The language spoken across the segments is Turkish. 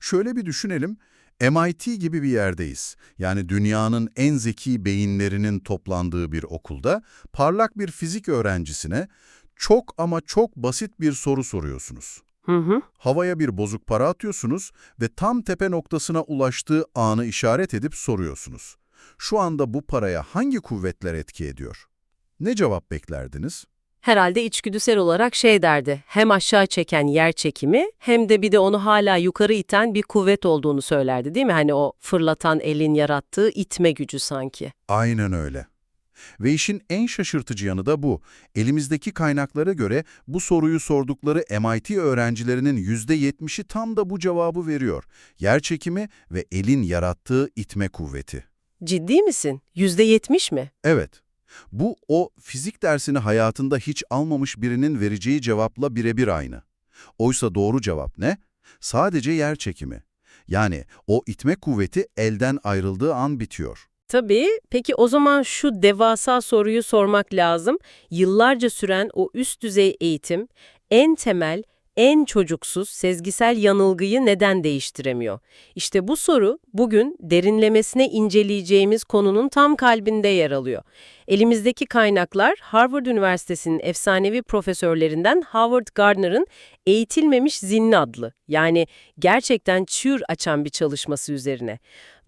Şöyle bir düşünelim. MIT gibi bir yerdeyiz. Yani dünyanın en zeki beyinlerinin toplandığı bir okulda parlak bir fizik öğrencisine çok ama çok basit bir soru soruyorsunuz. Hı hı. Havaya bir bozuk para atıyorsunuz ve tam tepe noktasına ulaştığı anı işaret edip soruyorsunuz. Şu anda bu paraya hangi kuvvetler etki ediyor? Ne cevap beklerdiniz? Herhalde içgüdüsel olarak şey derdi, hem aşağı çeken yer çekimi hem de bir de onu hala yukarı iten bir kuvvet olduğunu söylerdi değil mi? Hani o fırlatan elin yarattığı itme gücü sanki. Aynen öyle. Ve işin en şaşırtıcı yanı da bu. Elimizdeki kaynaklara göre bu soruyu sordukları MIT öğrencilerinin %70'i tam da bu cevabı veriyor. Yer çekimi ve elin yarattığı itme kuvveti. Ciddi misin? Yüzde yetmiş mi? Evet, bu o fizik dersini hayatında hiç almamış birinin vereceği cevapla birebir aynı. Oysa doğru cevap ne? Sadece yer çekimi. Yani o itme kuvveti elden ayrıldığı an bitiyor. Tabii. Peki o zaman şu devasa soruyu sormak lazım. Yıllarca süren o üst düzey eğitim en temel, en çocuksuz sezgisel yanılgıyı neden değiştiremiyor? İşte bu soru bugün derinlemesine inceleyeceğimiz konunun tam kalbinde yer alıyor. Elimizdeki kaynaklar Harvard Üniversitesi'nin efsanevi profesörlerinden Howard Gardner'ın Eğitilmemiş Zihni adlı yani gerçekten çığır açan bir çalışması üzerine.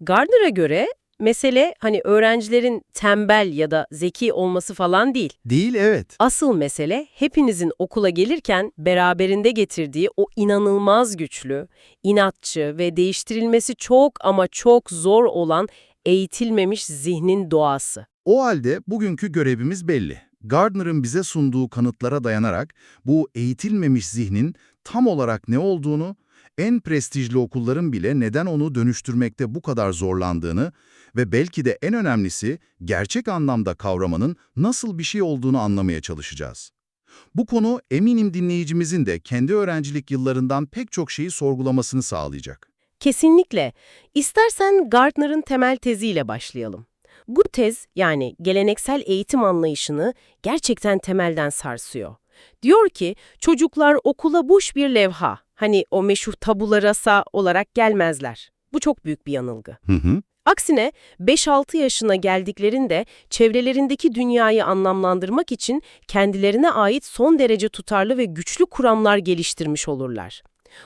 Gardner'a göre mesele hani öğrencilerin tembel ya da zeki olması falan değil. Değil, evet. Asıl mesele hepinizin okula gelirken beraberinde getirdiği o inanılmaz güçlü, inatçı ve değiştirilmesi çok ama çok zor olan eğitilmemiş zihnin doğası. O halde bugünkü görevimiz belli. Gardner'ın bize sunduğu kanıtlara dayanarak bu eğitilmemiş zihnin tam olarak ne olduğunu, en prestijli okulların bile neden onu dönüştürmekte bu kadar zorlandığını ve belki de en önemlisi gerçek anlamda kavramanın nasıl bir şey olduğunu anlamaya çalışacağız. Bu konu eminim dinleyicimizin de kendi öğrencilik yıllarından pek çok şeyi sorgulamasını sağlayacak. Kesinlikle. İstersen Gardner'ın temel teziyle başlayalım. Bu tez yani geleneksel eğitim anlayışını gerçekten temelden sarsıyor. Diyor ki çocuklar okula boş bir levha, hani o meşhur tabula rasa olarak gelmezler. Bu çok büyük bir yanılgı. Hı hı. Aksine 5-6 yaşına geldiklerinde çevrelerindeki dünyayı anlamlandırmak için kendilerine ait son derece tutarlı ve güçlü kuramlar geliştirmiş olurlar.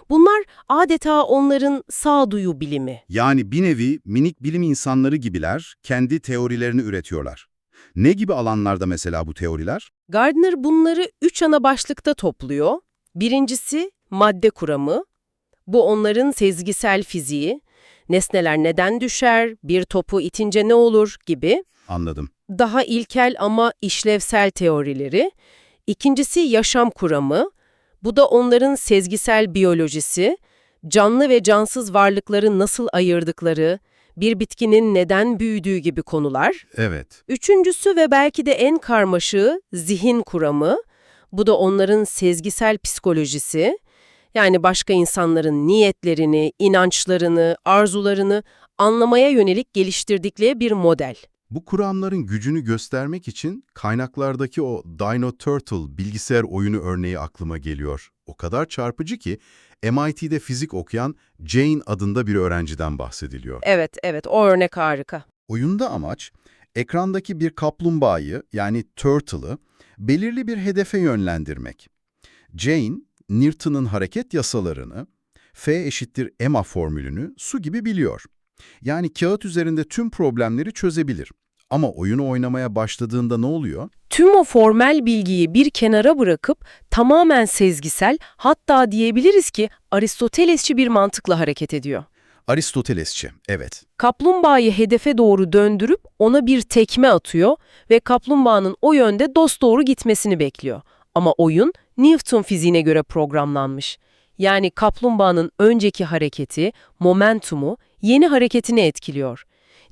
Bunlar adeta onların sağduyu bilimi. Yani bir nevi minik bilim insanları gibiler kendi teorilerini üretiyorlar. Ne gibi alanlarda mesela bu teoriler? Gardner bunları üç ana başlıkta topluyor. Birincisi madde kuramı. Bu onların sezgisel fiziği, nesneler neden düşer, bir topu itince ne olur gibi. Anladım. Daha ilkel ama işlevsel teorileri. İkincisi yaşam kuramı. Bu da onların sezgisel biyolojisi, canlı ve cansız varlıkları nasıl ayırdıkları, bir bitkinin neden büyüdüğü gibi konular. Evet. Üçüncüsü ve belki de en karmaşığı zihin kuramı. Bu da onların sezgisel psikolojisi. Yani başka insanların niyetlerini, inançlarını, arzularını anlamaya yönelik geliştirdikleri bir model. Bu kuramların gücünü göstermek için kaynaklardaki o Dino Turtle bilgisayar oyunu örneği aklıma geliyor. O kadar çarpıcı ki MIT'de fizik okuyan Jane adında bir öğrenciden bahsediliyor. Evet, evet o örnek harika. Oyunda amaç ekrandaki bir kaplumbağayı yani Turtle'ı belirli bir hedefe yönlendirmek. Jane, Newton'un hareket yasalarını, F eşittir Emma formülünü su gibi biliyor. Yani kağıt üzerinde tüm problemleri çözebilir. Ama oyunu oynamaya başladığında ne oluyor? Tüm o formel bilgiyi bir kenara bırakıp tamamen sezgisel hatta diyebiliriz ki Aristotelesçi bir mantıkla hareket ediyor. Aristotelesçi, evet. Kaplumbağayı hedefe doğru döndürüp ona bir tekme atıyor ve kaplumbağanın o yönde dosdoğru gitmesini bekliyor. Ama oyun Newton fiziğine göre programlanmış. Yani kaplumbağanın önceki hareketi, momentumu yeni hareketini etkiliyor.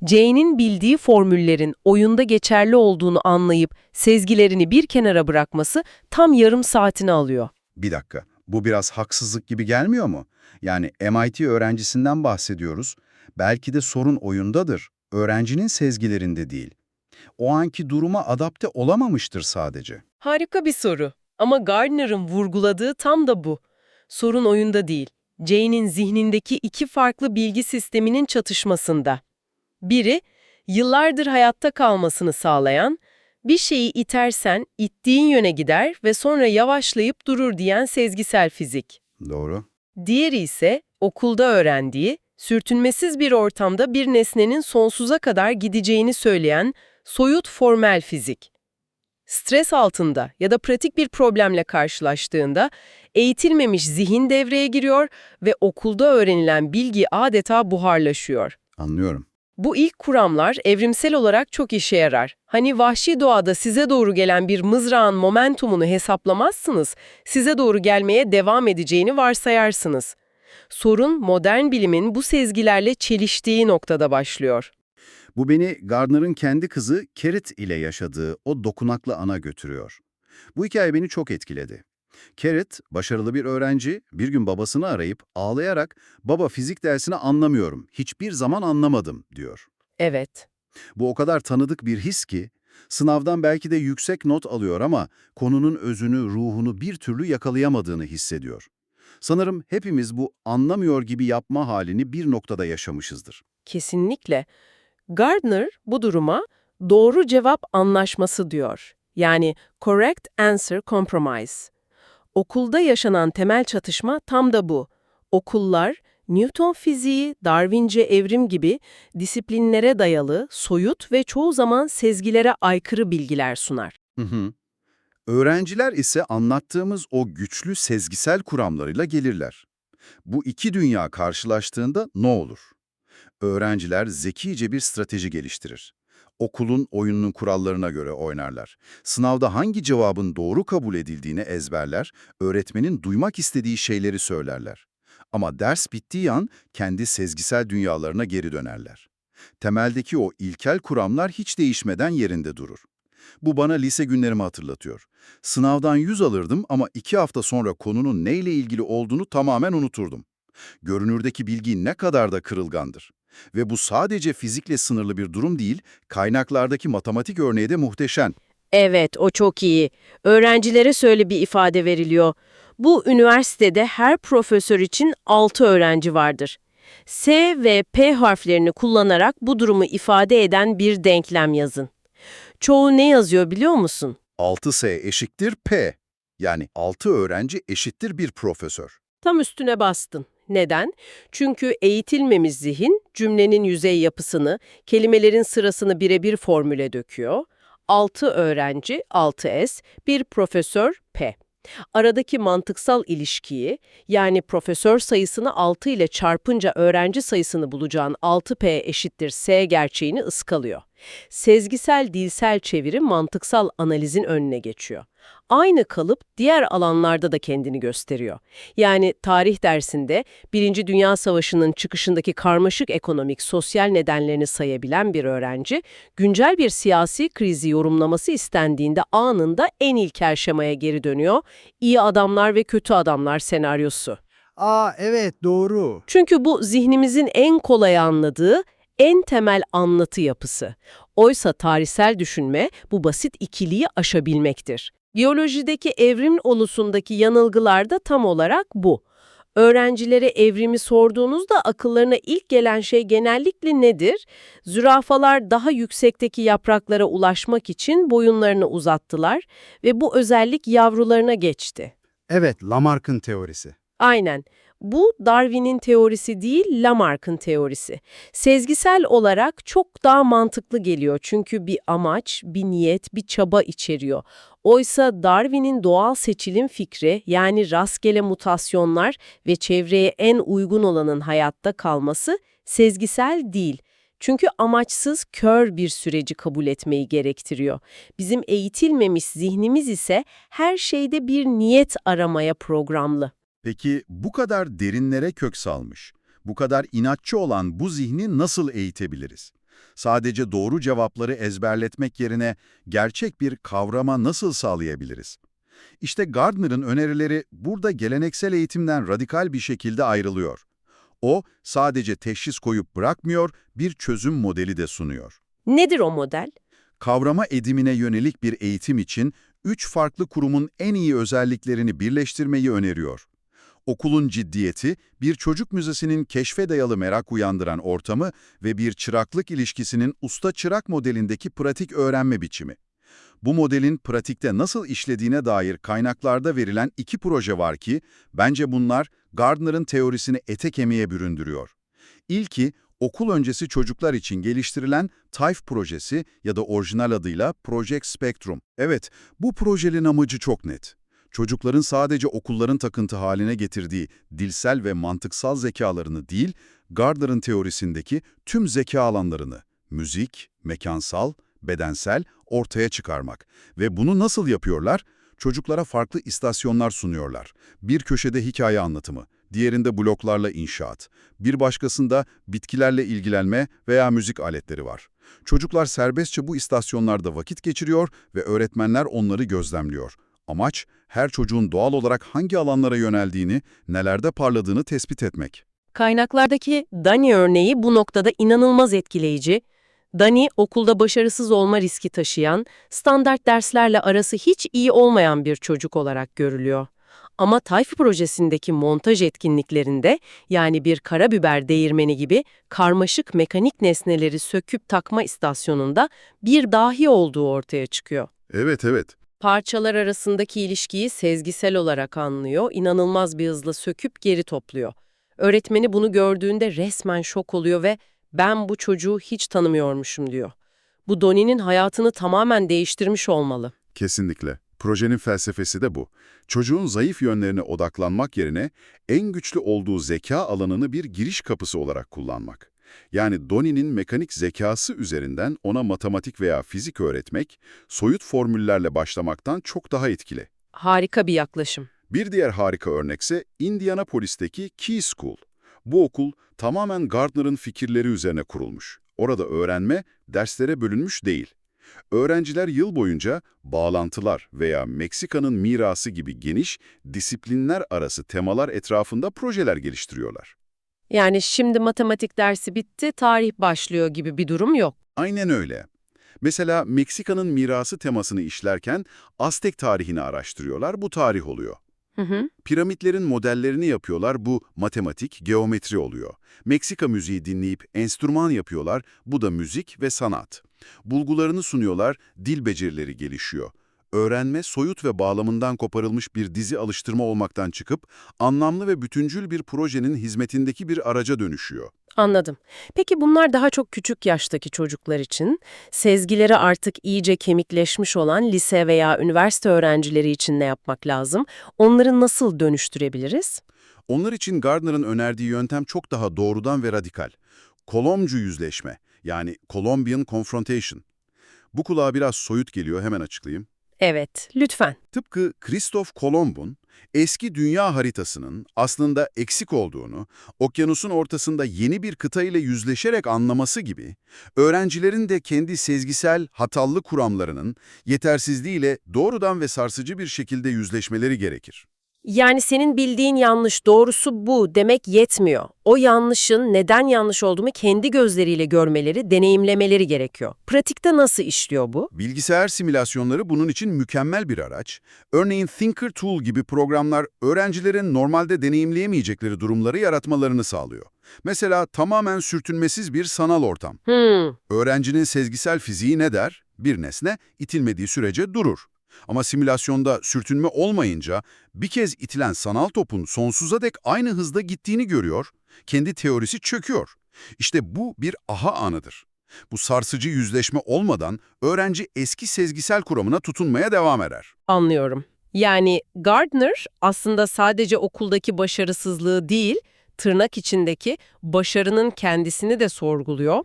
Jane'in bildiği formüllerin oyunda geçerli olduğunu anlayıp sezgilerini bir kenara bırakması tam yarım saatini alıyor. Bir dakika. Bu biraz haksızlık gibi gelmiyor mu? Yani MIT öğrencisinden bahsediyoruz. Belki de sorun oyundadır. Öğrencinin sezgilerinde değil. O anki duruma adapte olamamıştır sadece. Harika bir soru. Ama Gardner'ın vurguladığı tam da bu. Sorun oyunda değil, Jane'in zihnindeki iki farklı bilgi sisteminin çatışmasında. Biri, yıllardır hayatta kalmasını sağlayan, bir şeyi itersen ittiğin yöne gider ve sonra yavaşlayıp durur diyen sezgisel fizik. Doğru. Diğeri ise okulda öğrendiği, sürtünmesiz bir ortamda bir nesnenin sonsuza kadar gideceğini söyleyen soyut formel fizik. Stres altında ya da pratik bir problemle karşılaştığında eğitilmemiş zihin devreye giriyor ve okulda öğrenilen bilgi adeta buharlaşıyor. Anlıyorum. Bu ilk kuramlar evrimsel olarak çok işe yarar. Hani vahşi doğada size doğru gelen bir mızrağın momentumunu hesaplamazsınız, size doğru gelmeye devam edeceğini varsayarsınız. Sorun modern bilimin bu sezgilerle çeliştiği noktada başlıyor. Bu beni Gardner'ın kendi kızı Carrot ile yaşadığı o dokunaklı ana götürüyor. Bu hikaye beni çok etkiledi. Carrot, başarılı bir öğrenci, bir gün babasını arayıp ağlayarak ''Baba fizik dersini anlamıyorum, hiçbir zaman anlamadım.'' diyor. Evet, Bu o kadar tanıdık bir his ki, sınavdan belki de yüksek not alıyor ama konunun özünü, ruhunu bir türlü yakalayamadığını hissediyor. Sanırım hepimiz bu anlamıyor gibi yapma halini bir noktada yaşamışızdır. kesinlikle. Gardner bu duruma doğru cevap anlaşması diyor. Yani correct answer compromise. Okulda yaşanan temel çatışma tam da bu. Okullar, Newton fiziği, Darwince evrim gibi disiplinlere dayalı, soyut ve çoğu zaman sezgilere aykırı bilgiler sunar. Hı hı. Öğrenciler ise anlattığımız o güçlü sezgisel kuramlarıyla gelirler. Bu iki dünya karşılaştığında ne olur? Öğrenciler zekice bir strateji geliştirir. Okulun oyununun kurallarına göre oynarlar. Sınavda hangi cevabın doğru kabul edildiğini ezberler, öğretmenin duymak istediği şeyleri söylerler. Ama ders bittiği an kendi sezgisel dünyalarına geri dönerler. Temeldeki o ilkel kuramlar hiç değişmeden yerinde durur. Bu bana lise günlerimi hatırlatıyor. Sınavdan 100 alırdım ama iki hafta sonra konunun neyle ilgili olduğunu tamamen unuturdum. Görünürdeki bilgi ne kadar da kırılgandır. Ve bu sadece fizikle sınırlı bir durum değil, kaynaklardaki matematik örneği de muhteşem. Evet, o çok iyi. Öğrencilere şöyle bir ifade veriliyor. Bu üniversitede her profesör için 6 öğrenci vardır. S ve P harflerini kullanarak bu durumu ifade eden bir denklem yazın. Çoğu ne yazıyor biliyor musun? 6S eşittir P. Yani 6 öğrenci eşittir bir profesör. Tam üstüne bastın. Neden? Çünkü eğitilmemiş zihin cümlenin yüzey yapısını, kelimelerin sırasını birebir formüle döküyor. 6 öğrenci 6S, bir profesör P. Aradaki mantıksal ilişkiyi, yani profesör sayısını 6 ile çarpınca öğrenci sayısını bulacağın 6P eşittir S gerçeğini ıskalıyor. Sezgisel dilsel çeviri mantıksal analizin önüne geçiyor. Aynı kalıp diğer alanlarda da kendini gösteriyor. Yani tarih dersinde Birinci Dünya Savaşı'nın çıkışındaki karmaşık ekonomik, sosyal nedenlerini sayabilen bir öğrenci, güncel bir siyasi krizi yorumlaması istendiğinde anında en ilkel şemaya geri dönüyor. İyi adamlar ve kötü adamlar senaryosu. Aa evet doğru. Çünkü bu zihnimizin en kolay anladığı, en temel anlatı yapısı. Oysa tarihsel düşünme bu basit ikiliyi aşabilmektir. Biyolojideki evrim olusundaki yanılgılar da tam olarak bu. Öğrencilere evrimi sorduğunuzda akıllarına ilk gelen şey genellikle nedir? Zürafalar daha yüksekteki yapraklara ulaşmak için boyunlarını uzattılar ve bu özellik yavrularına geçti. Evet Lamarck'ın teorisi. Aynen. Bu Darwin'in teorisi değil, Lamarck'ın teorisi. Sezgisel olarak çok daha mantıklı geliyor çünkü bir amaç, bir niyet, bir çaba içeriyor. Oysa Darwin'in doğal seçilim fikri yani rastgele mutasyonlar ve çevreye en uygun olanın hayatta kalması sezgisel değil. Çünkü amaçsız, kör bir süreci kabul etmeyi gerektiriyor. Bizim eğitilmemiş zihnimiz ise her şeyde bir niyet aramaya programlı. Peki bu kadar derinlere kök salmış, bu kadar inatçı olan bu zihni nasıl eğitebiliriz? Sadece doğru cevapları ezberletmek yerine gerçek bir kavrama nasıl sağlayabiliriz? İşte Gardner'ın önerileri burada geleneksel eğitimden radikal bir şekilde ayrılıyor. O sadece teşhis koyup bırakmıyor, bir çözüm modeli de sunuyor. Nedir o model? Kavrama edimine yönelik bir eğitim için üç farklı kurumun en iyi özelliklerini birleştirmeyi öneriyor. Okulun ciddiyeti, bir çocuk müzesinin keşfe dayalı merak uyandıran ortamı ve bir çıraklık ilişkisinin usta-çırak modelindeki pratik öğrenme biçimi. Bu modelin pratikte nasıl işlediğine dair kaynaklarda verilen iki proje var ki, bence bunlar Gardner'ın teorisini ete kemiğe büründürüyor. İlki, okul öncesi çocuklar için geliştirilen TIFE projesi ya da orijinal adıyla Project Spectrum. Evet, bu projenin amacı çok net. Çocukların sadece okulların takıntı haline getirdiği dilsel ve mantıksal zekalarını değil, Gardner'ın teorisindeki tüm zeka alanlarını, müzik, mekansal, bedensel ortaya çıkarmak. Ve bunu nasıl yapıyorlar? Çocuklara farklı istasyonlar sunuyorlar. Bir köşede hikaye anlatımı, diğerinde bloklarla inşaat, bir başkasında bitkilerle ilgilenme veya müzik aletleri var. Çocuklar serbestçe bu istasyonlarda vakit geçiriyor ve öğretmenler onları gözlemliyor. Amaç, her çocuğun doğal olarak hangi alanlara yöneldiğini, nelerde parladığını tespit etmek. Kaynaklardaki Dani örneği bu noktada inanılmaz etkileyici. Dani, okulda başarısız olma riski taşıyan, standart derslerle arası hiç iyi olmayan bir çocuk olarak görülüyor. Ama Tayfi projesindeki montaj etkinliklerinde, yani bir karabiber değirmeni gibi karmaşık mekanik nesneleri söküp takma istasyonunda bir dahi olduğu ortaya çıkıyor. Evet, evet. Parçalar arasındaki ilişkiyi sezgisel olarak anlıyor, inanılmaz bir hızla söküp geri topluyor. Öğretmeni bunu gördüğünde resmen şok oluyor ve ben bu çocuğu hiç tanımıyormuşum diyor. Bu Donnie'nin hayatını tamamen değiştirmiş olmalı. Kesinlikle. Projenin felsefesi de bu. Çocuğun zayıf yönlerine odaklanmak yerine en güçlü olduğu zeka alanını bir giriş kapısı olarak kullanmak. Yani Donnie'nin mekanik zekası üzerinden ona matematik veya fizik öğretmek, soyut formüllerle başlamaktan çok daha etkili. Harika bir yaklaşım. Bir diğer harika örnekse Indianapolis'teki Key School. Bu okul tamamen Gardner'ın fikirleri üzerine kurulmuş. Orada öğrenme derslere bölünmüş değil. Öğrenciler yıl boyunca bağlantılar veya Meksika'nın mirası gibi geniş, disiplinler arası temalar etrafında projeler geliştiriyorlar. Yani şimdi matematik dersi bitti, tarih başlıyor gibi bir durum yok. Aynen öyle. Mesela Meksika'nın mirası temasını işlerken Aztek tarihini araştırıyorlar, bu tarih oluyor. Hı hı. Piramitlerin modellerini yapıyorlar, bu matematik, geometri oluyor. Meksika müziği dinleyip enstrüman yapıyorlar, bu da müzik ve sanat. Bulgularını sunuyorlar, dil becerileri gelişiyor. Öğrenme, soyut ve bağlamından koparılmış bir dizi alıştırma olmaktan çıkıp, anlamlı ve bütüncül bir projenin hizmetindeki bir araca dönüşüyor. Anladım. Peki bunlar daha çok küçük yaştaki çocuklar için, sezgileri artık iyice kemikleşmiş olan lise veya üniversite öğrencileri için ne yapmak lazım? Onları nasıl dönüştürebiliriz? Onlar için Gardner'ın önerdiği yöntem çok daha doğrudan ve radikal. Kolomcu yüzleşme, yani Colombian Confrontation. Bu kulağa biraz soyut geliyor, hemen açıklayayım. Evet, lütfen. Tıpkı Kristof Kolomb'un eski dünya haritasının aslında eksik olduğunu, okyanusun ortasında yeni bir kıta ile yüzleşerek anlaması gibi, öğrencilerin de kendi sezgisel hatallı kuramlarının yetersizliğiyle doğrudan ve sarsıcı bir şekilde yüzleşmeleri gerekir. Yani senin bildiğin yanlış, doğrusu bu demek yetmiyor. O yanlışın neden yanlış olduğunu kendi gözleriyle görmeleri, deneyimlemeleri gerekiyor. Pratikte nasıl işliyor bu? Bilgisayar simülasyonları bunun için mükemmel bir araç. Örneğin Thinker Tool gibi programlar öğrencilerin normalde deneyimleyemeyecekleri durumları yaratmalarını sağlıyor. Mesela tamamen sürtünmesiz bir sanal ortam. Hmm, Öğrencinin sezgisel fiziği ne der? Bir nesne itilmediği sürece durur. Ama simülasyonda sürtünme olmayınca bir kez itilen sanal topun sonsuza dek aynı hızda gittiğini görüyor, kendi teorisi çöküyor. İşte bu bir aha anıdır. Bu sarsıcı yüzleşme olmadan öğrenci eski sezgisel kuramına tutunmaya devam eder. anlıyorum. Yani Gardner aslında sadece okuldaki başarısızlığı değil, tırnak içindeki başarının kendisini de sorguluyor.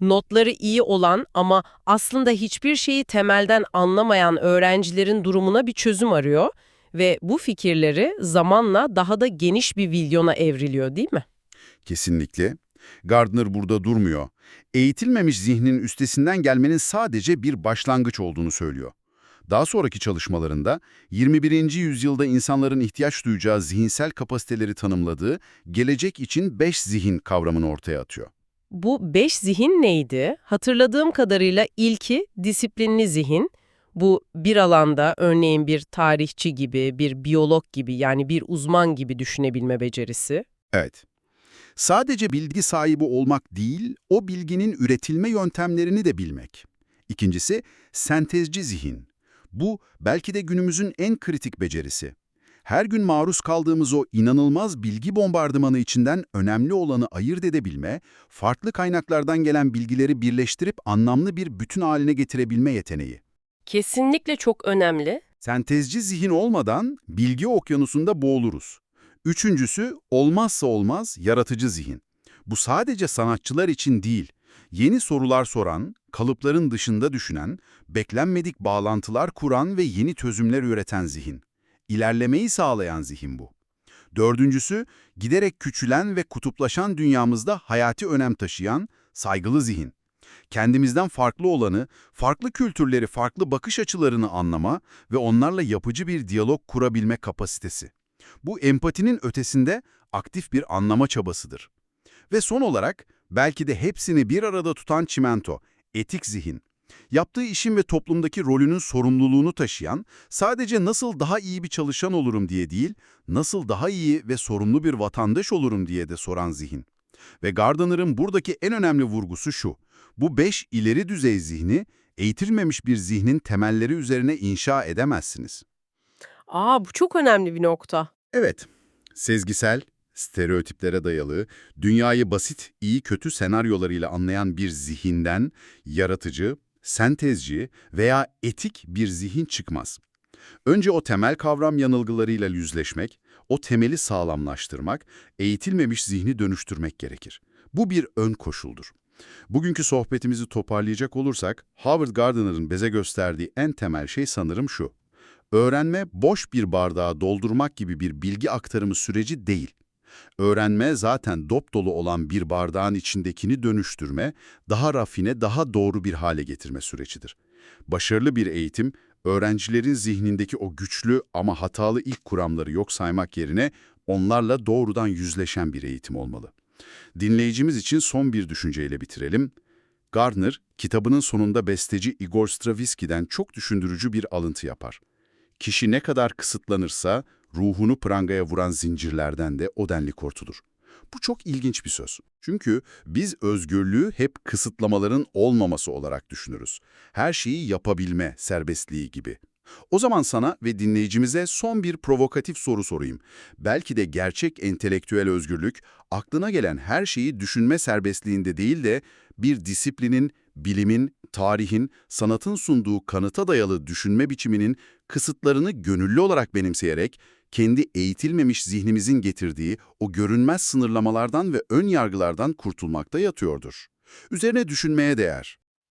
Notları iyi olan ama aslında hiçbir şeyi temelden anlamayan öğrencilerin durumuna bir çözüm arıyor ve bu fikirleri zamanla daha da geniş bir vizyona evriliyor değil mi? Kesinlikle. Gardner burada durmuyor. Eğitilmemiş zihnin üstesinden gelmenin sadece bir başlangıç olduğunu söylüyor. Daha sonraki çalışmalarında 21. yüzyılda insanların ihtiyaç duyacağı zihinsel kapasiteleri tanımladığı gelecek için 5 zihin kavramını ortaya atıyor. Bu beş zihin neydi? Hatırladığım kadarıyla ilki disiplinli zihin, Bu bir alanda örneğin bir tarihçi gibi, bir biyolog gibi yani bir uzman gibi düşünebilme becerisi. Evet. Sadece bilgi sahibi olmak değil, o bilginin üretilme yöntemlerini de bilmek. İkincisi, sentezci zihin. Bu, belki de günümüzün en kritik becerisi. Her gün maruz kaldığımız o inanılmaz bilgi bombardımanı içinden önemli olanı ayırt edebilme, farklı kaynaklardan gelen bilgileri birleştirip anlamlı bir bütün haline getirebilme yeteneği. Kesinlikle çok önemli. Sentezci zihin olmadan bilgi okyanusunda boğuluruz. Üçüncüsü olmazsa olmaz yaratıcı zihin. Bu sadece sanatçılar için değil, yeni sorular soran, kalıpların dışında düşünen, beklenmedik bağlantılar kuran ve yeni çözümler üreten zihin. İlerlemeyi sağlayan zihin bu. Dördüncüsü, giderek küçülen ve kutuplaşan dünyamızda hayati önem taşıyan saygılı zihin kendimizden farklı olanı, farklı kültürleri, farklı bakış açılarını anlama ve onlarla yapıcı bir diyalog kurabilme kapasitesi. Bu empatinin ötesinde aktif bir anlama çabasıdır. Ve son olarak belki de hepsini bir arada tutan çimento, etik zihin. Yaptığı işin ve toplumdaki rolünün sorumluluğunu taşıyan, sadece nasıl daha iyi bir çalışan olurum diye değil, nasıl daha iyi ve sorumlu bir vatandaş olurum diye de soran zihin. Ve Gardner'ın buradaki en önemli vurgusu şu, bu beş ileri düzey zihni, eğitilmemiş bir zihnin temelleri üzerine inşa edemezsiniz. Aa bu çok önemli bir nokta. Evet, sezgisel, stereotiplere dayalı, dünyayı basit, iyi kötü senaryolarıyla anlayan bir zihinden yaratıcı, sentezci veya etik bir zihin çıkmaz. Önce o temel kavram yanılgılarıyla yüzleşmek, o temeli sağlamlaştırmak, eğitilmemiş zihni dönüştürmek gerekir. Bu bir ön koşuldur. Bugünkü sohbetimizi toparlayacak olursak, Howard Gardner'ın bize gösterdiği en temel şey sanırım şu. Öğrenme boş bir bardağı doldurmak gibi bir bilgi aktarımı süreci değil. Öğrenme zaten dop dolu olan bir bardağın içindekini dönüştürme, daha rafine, daha doğru bir hale getirme sürecidir. Başarılı bir eğitim, öğrencilerin zihnindeki o güçlü ama hatalı ilk kuramları yok saymak yerine onlarla doğrudan yüzleşen bir eğitim olmalı. Dinleyicimiz için son bir düşünceyle bitirelim. Gardner, kitabının sonunda besteci Igor Stravinsky'den çok düşündürücü bir alıntı yapar. Kişi ne kadar kısıtlanırsa, ruhunu prangaya vuran zincirlerden de o denli kurtulur. Bu çok ilginç bir söz. Çünkü biz özgürlüğü hep kısıtlamaların olmaması olarak düşünürüz. Her şeyi yapabilme serbestliği gibi. O zaman sana ve dinleyicimize son bir provokatif soru sorayım. Belki de gerçek entelektüel özgürlük, aklına gelen her şeyi düşünme serbestliğinde değil de bir disiplinin, bilimin, tarihin, sanatın sunduğu kanıta dayalı düşünme biçiminin kısıtlarını gönüllü olarak benimseyerek, kendi eğitilmemiş zihnimizin getirdiği o görünmez sınırlamalardan ve ön yargılardan kurtulmakta yatıyordur. Üzerine düşünmeye değer.